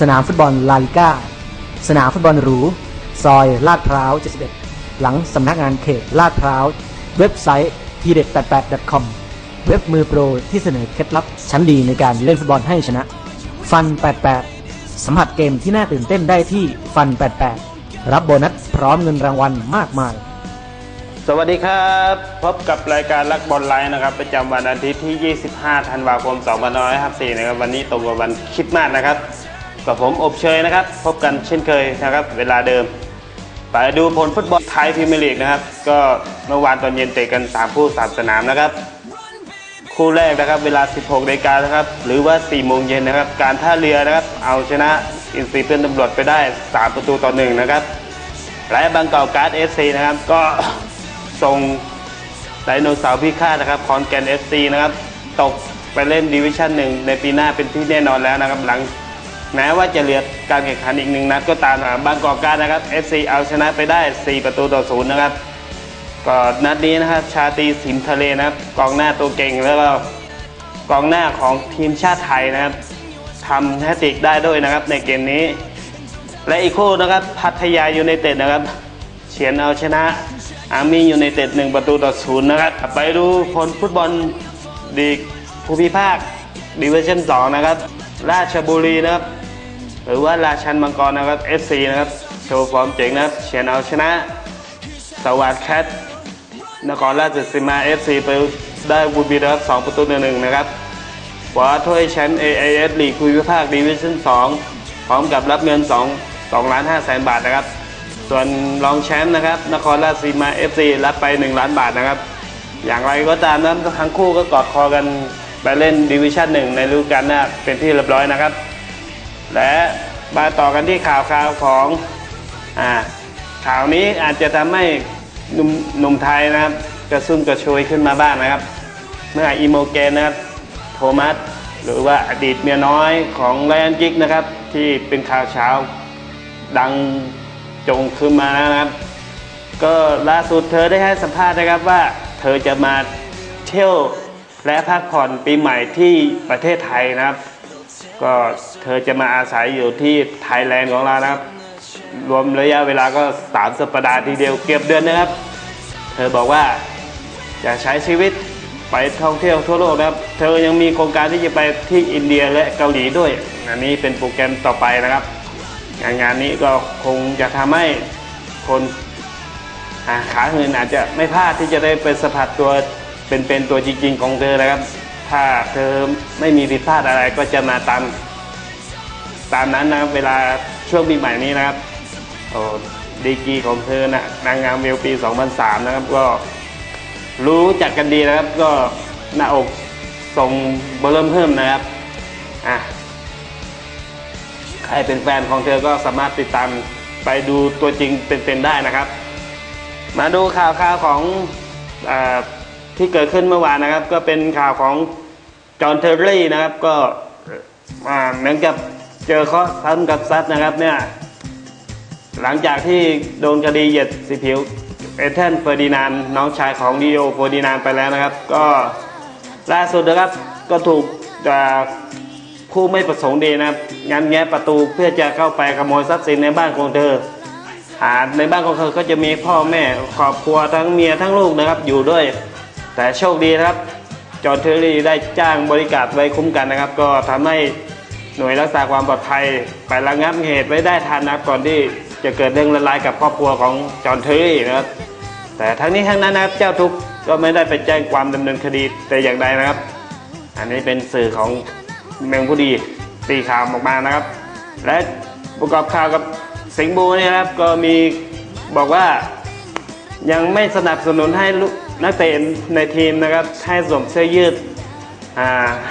สนามฟุตบอลลาลิก้า สนามฟุตบอลหรู ซอยลาดพร้าว 71 หลังสำนักงานเขตลาดพร้าว เว็บไซต์ทีเด็ด88 com เว็บมือโปรที่เสนอเคล็ดลับชั้นดีในการเล่นฟุตบอลให้ชนะ ฟัน 88 สัมผัสเกมที่น่าตื่นเต้นได้ที่ฟัน 88 รับโบนัสพร้อมเงินรางวัลมากมาย สวัสดีครับ พบกับรายการรักบอลไลน์นะครับ ประจำวันอาทิตย์ที่ 25 ธันวาคม 2554 นะครับ วันนี้ตรงกับวันคริดมาสนะครับ กับผมอบเชยนะครับ พบกันเช่นเคยนะครับ เวลาเดิม ไปดูผลฟุตบอลไทยพรีเมียร์ลีกนะครับ ก็เมื่อวานตอนเย็นเตะกัน 3 คู่ 3 สนามนะครับ คู่แรกนะครับ เวลา 16นาฬิกานะครับ หรือว่า 4 โมงเย็นนะครับ การท่าเรือนะครับ เอาชนะอินซีเพื่อนตำรวจไปได้ 3 ประตูต่อหนึ่งนะครับ และบางกอกการ์ดเอฟซีนะครับ ก็ส่งไดโนเสาร์พิฆาตนะครับคอนแกนเอฟซีนะครับ ตกไปเล่นดิวิชั่นหนึ่งในปีหน้าเป็นที่แน่นอนแล้วนะครับ หลัง แม้ว่าจะเหลือการแข่งขันอีกหนึ่งนัดก็ตามนะบางกอกการนะครับ FC เอาชนะไปได้ 4 ประตูต่อศูนย์นะครับก็นัดนี้นะครับชาตีสิมทะเลนะครับ กองหน้าตัวเก่งแล้วก็กองหน้าของทีมชาติไทยนะครับทำแฮตติกได้ด้วยนะครับในเกมนี้ และอีกคู่นะครับพัทยายูไนเต็ดนะครับเฉียนเอาชนะอาร์มี่ยูไนเต็ดหนึ่งประตูต่อศูนย์นะครับ ไปดูผลฟุตบอลดีภูมิภาคดิวิชั่น2นะครับ ราชบุรีนะครับ หรือว่าราชันมังกรนะครับ FC นะครับ โชว์ฟอร์มเจ๋งนะครับเฉียนเอาชนะ สวัสดแคทนครราชสีมา FC ไปได้บุญบีนะครับ2ประตูหนึ่งนะครับคว้าถ้วยแชมป์ AIS ลีกภูมิภาคดิวิชั่น2พร้อมกับรับเงิน 2 2ล้าน5แสนบาทนะครับ ส่วนรองแชมป์นะครับ นครราชสีมา FC รับไป 1 ล้านบาทนะครับ อย่างไรก็ตามนั้นทั้งคู่ก็กอดคอกันไปเล่นดิวิชั่น1ในฤดูกาลหน้าเป็นที่เรียบร้อยนะครับ และมาต่อกันที่ข่าวข่าวของอ่าข่าวนี้อาจจะทำให้หนุ่มหนุ่มไทยนะครับ กระซุ่มกระชวยขึ้นมาบ้างนะครับ เมื่ออีโมเกนนะครับโทมัสหรือว่าอดีตเมียน้อยของไลออนกิกนะครับ ที่เป็นข่าวเช้าดังจงขึ้นมานะครับ ก็ล่าสุดเธอได้ให้สัมภาษณ์นะครับว่าเธอจะมาเที่ยวและพักผ่อนปีใหม่ที่ประเทศไทยนะครับ ก็เธอจะมาอาศัยอยู่ที่ไทยแลนด์ของเรานะครับ รวมระยะเวลาก็สามสัปดาห์ทีเดียวเกือบเดือนนะครับ เธอบอกว่าจะใช้ชีวิตไปท่องเที่ยวทั่วโลกนะครับ เธอยังมีโครงการที่จะไปที่อินเดียและเกาหลีด้วย อันนี้เป็นโปรแกรมต่อไปนะครับ งานงานนี้ก็คงจะทำให้คนอ่าขาเงินอาจจะไม่พลาดที่จะได้ไปสัมผัสตัวเป็นๆตัวจริง ๆ ของเธอนะครับ ถ้าเธอไม่มีผิดพลาดอะไรก็จะมาตามตามนั้นนะครับเวลาช่วงปีใหม่นี้นะครับโอ้ดีกีของเธอนะนางงามเวลปี 2003 นะครับ ก็รู้จักกันดีนะครับ ก็หน้าอกทรงเบอร์เริ่มเพิ่มนะครับอะใครเป็นแฟนของเธอก็สามารถติดตามไปดูตัวจริงเป็นๆได้นะครับ มาดูข่าวข่าวของอา ที่เกิดขึ้นเมื่อวานนะครับ ก็เป็นข่าวของจอห์นเทอร์รี่นะครับ ก็เหมือนกับเจอข้อซ้ำกับซัดนะครับเนี่ยหลังจากที่โดนคดีเหยียดสีผิวเอเธนเฟอร์ดินานน้องชายของดิโอเฟอร์ดินานไปแล้วนะครับ ก็ล่าสุดนะครับก็ถูกผู้ไม่ประสงค์ดีนะครับงันแงะประตูเพื่อจะเข้าไปขโมยทรัพย์สินในบ้านของเธออ่าในบ้านของเธอก็จะมีพ่อแม่ครอบครัวทั้งเมียทั้งลูกนะครับอยู่ด้วย แต่โชคดีนะครับจอห์นเทอร์รี่ได้จ้างบริการไว้คุ้มกันนะครับ ก็ทำให้หน่วยรักษาความปลอดภัยไประงับเหตุไว้ได้ทันนะครับก่อนที่จะเกิดเรื่องร้ายกับครอบครัวของจอห์นเทอร์รี่นะครับแต่ทั้งนี้ทั้งนั้นนะครับเจ้าทุกข์ก็ไม่ได้ไปแจ้งความดำเนินคดีแต่อย่างใดนะครับ อันนี้เป็นสื่อของเมืองผู้ดีตีข่าวออกมานะครับ และประกอบข่าวกับสิงห์บูเนี่ยนะครับก็มีบอกว่ายังไม่สนับสนุนให้ นักเตะในทีมนะครับให้สวมเสื้อยืด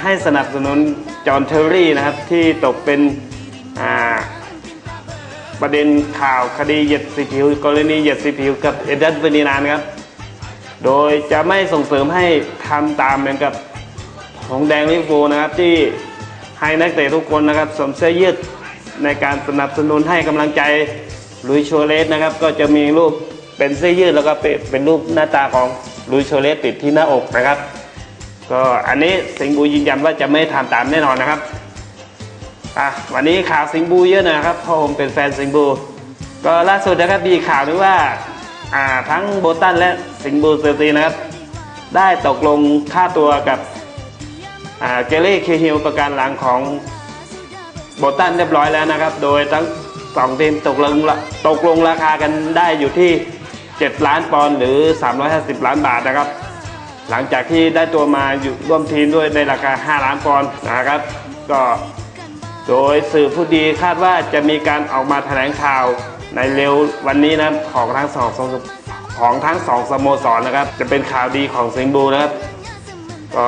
ให้สนับสนุนจอห์นเทอร์รี่นะครับที่ตกเป็นประเด็นข่าวคดีเหยียดสีผิวกรณีเหยียดสีผิวกับเอ็ดดันเฟอร์ดินานครับ โดยจะไม่ส่งเสริมให้ทำตามเหมือนกับของแดงลิเวอร์พูนะครับที่ให้นักเตะทุกคนนะครับสวมเสื้อยืดในการสนับสนุนให้กำลังใจลุยโชเลสนะครับ ก็จะมีรูปเป็นเสื้อยืดแล้วก็เป็นรูปหน้าตาของ ลุยโชเลสติดที่หน้าอกนะครับ ก็อันนี้สิงบูยืนยันว่าจะไม่ทำตามแน่นอนนะครับอะวันนี้ข่าวสิงบูเยอะนะครับเพราะผมเป็นแฟนสิงบู ก็ล่าสุดนะครับมีข่าวด้วยว่าอ่าทั้งโบตันและสิงบูเซอร์ซีนะครับ ได้ตกลงค่าตัวกับอ่าเกเล่เคฮิลประการหลังของโบตันเรียบร้อยแล้วนะครับ โดยทั้งสองทีมตกลงละตกลงราคากันได้อยู่ที่ 7 ล้านปอนด์หรือ 350 ล้านบาทนะครับ หลังจากที่ได้ตัวมาอยู่ร่วมทีมด้วยในราคา 5 ล้านปอนด์นะครับ ก็โดยสื่อผู้ดีคาดว่าจะมีการออกมาแถลงข่าวในเร็ววันนี้นะของทั้งสองสของทั้งสองสโมสรนะครับ จะเป็นข่าวดีของสิงห์บูนะครับก็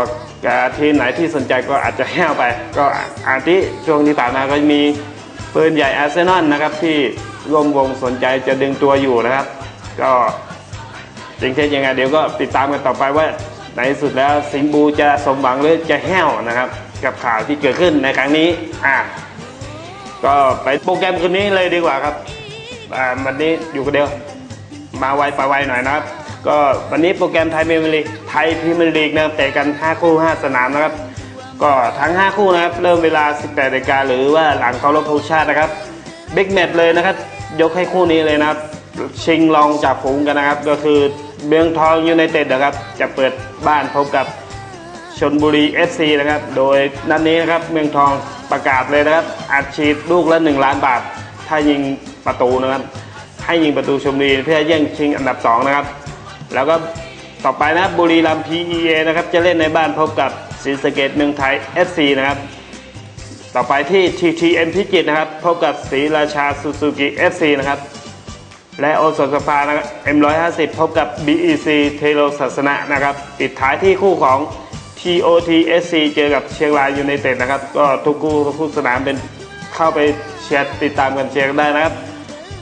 ทีมไหนที่สนใจก็อาจจะแห้วไป ก็อาทิช่วงที่ผ่านมาก็มีปืนใหญ่อาร์เซนอลนะครับที่ร่วมวงสนใจจะดึงตัวอยู่นะครับ ก็จริงเท็จยังไงเดี๋ยวก็ติดตามกันต่อไปว่าในสุดแล้วสิงบูจะสมหวังหรือจะแห้วนะครับ กับข่าวที่เกิดขึ้นในครั้งนี้อะก็ไปโปรแกรมคืนนี้เลยดีกว่าครับอ่าวันนี้อยู่คนเดียวมาไวไปไวหน่อยนะครับ ก็วันนี้โปรแกรมไทยพรีเมียร์ลีกไทยพรีเมียร์ลีกนะครับเตะกัน 5 คู่ 5 สนามนะครับ ก็ทั้ง 5 คู่นะครับ เริ่มเวลา 18นาฬิกาหรือว่าหลังเคารพธงชาตินะครับบิ๊กแมตช์เลยนะครับ ยกให้คู่นี้เลยนะครับ ชิงรองจากฝูงกันนะครับ ก็คือเมืองทองยูไนเต็ดนะครับ จะเปิดบ้านพบกับชนบุรี FC นะครับ โดยนัดนี้นะครับเมืองทองประกาศเลยนะครับอัดฉีดลูกละ 1 ล้านบาท ถ้ายิงประตูนะครับ ให้ยิงประตูชมบุรีเพื่อแย่งชิงอันดับ 2 นะครับ แล้วก็ต่อไปนะครับบุรีรัมย์ PEA นะครับจะเล่นในบ้านพบกับศรีสะเกดเมืองไทย FC นะครับ ต่อไปที่ TTM พิจิตรนะครับ พบกับศรีราชาซูซูกิ FC นะครับ และโอสถสภานะครับ M150 พบกับ BEC เทโลศาสนะนะครับ ปิดท้ายที่คู่ของ TOT SC เจอกับเชียงรายยูไนเต็ดนะครับ ก็ทุกคู่ทุกสนามเป็นเข้าไปเชียร์ติดตามกันเชียร์ได้นะครับ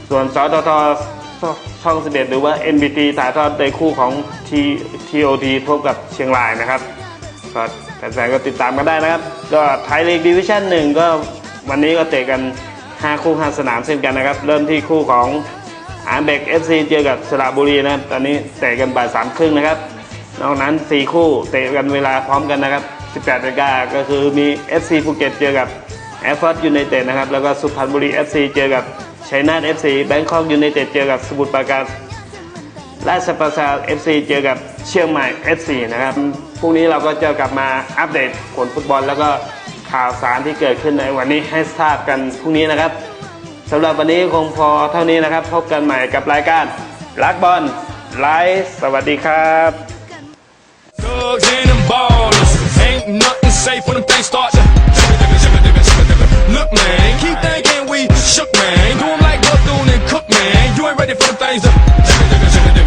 ส่วนสตทช่อง11หรือว่า NBT ถ่ายทอดในคู่ของ T TOT พบกับเชียงรายนะครับก็แฟนๆก็ติดตามกันได้นะครับ ก็ไทยลีกดิวิชั่นหนึ่งก็วันนี้ก็เตะกัน 5 คู่ 5 สนามเช่นกันนะครับ เริ่มที่คู่ของ อาร์เบก FC เจอกับสระบุรีนะครับ ตอนนี้เตะกันบ่ายสามครึ่งนะครับ นอกนั้น 4 คู่เตะกันเวลาพร้อมกันนะครับ 18นาฬิกาก็คือมี FC ภูเก็ตเจอกับแอฟฟอร์ดยูไนเต็ดนะครับ แล้วก็สุพรรณบุรี FC เจอกับชัยนาท FC แบงคอกยูไนเต็ดเจอกับสมุทรปราการราชประชา FC เจอกับเชียงใหม่ FC นะครับ พรุ่งนี้เราก็จะกลับมาอัปเดตผลฟุตบอล แล้วก็ข่าวสารที่เกิดขึ้นในวันนี้ให้ทราบกันพรุ่งนี้นะครับ สำหรับวันนี้คงพอเท่านี้นะครับ พบกันใหม่กับรายการรักบอลไลฟ์สวัสดีครับ Thugs and them ballers. Ain't nothing safe when them things start to Look, man, keep thinking we shook, man. Do 'em like Bethune and Cook, man. You ain't ready for them things to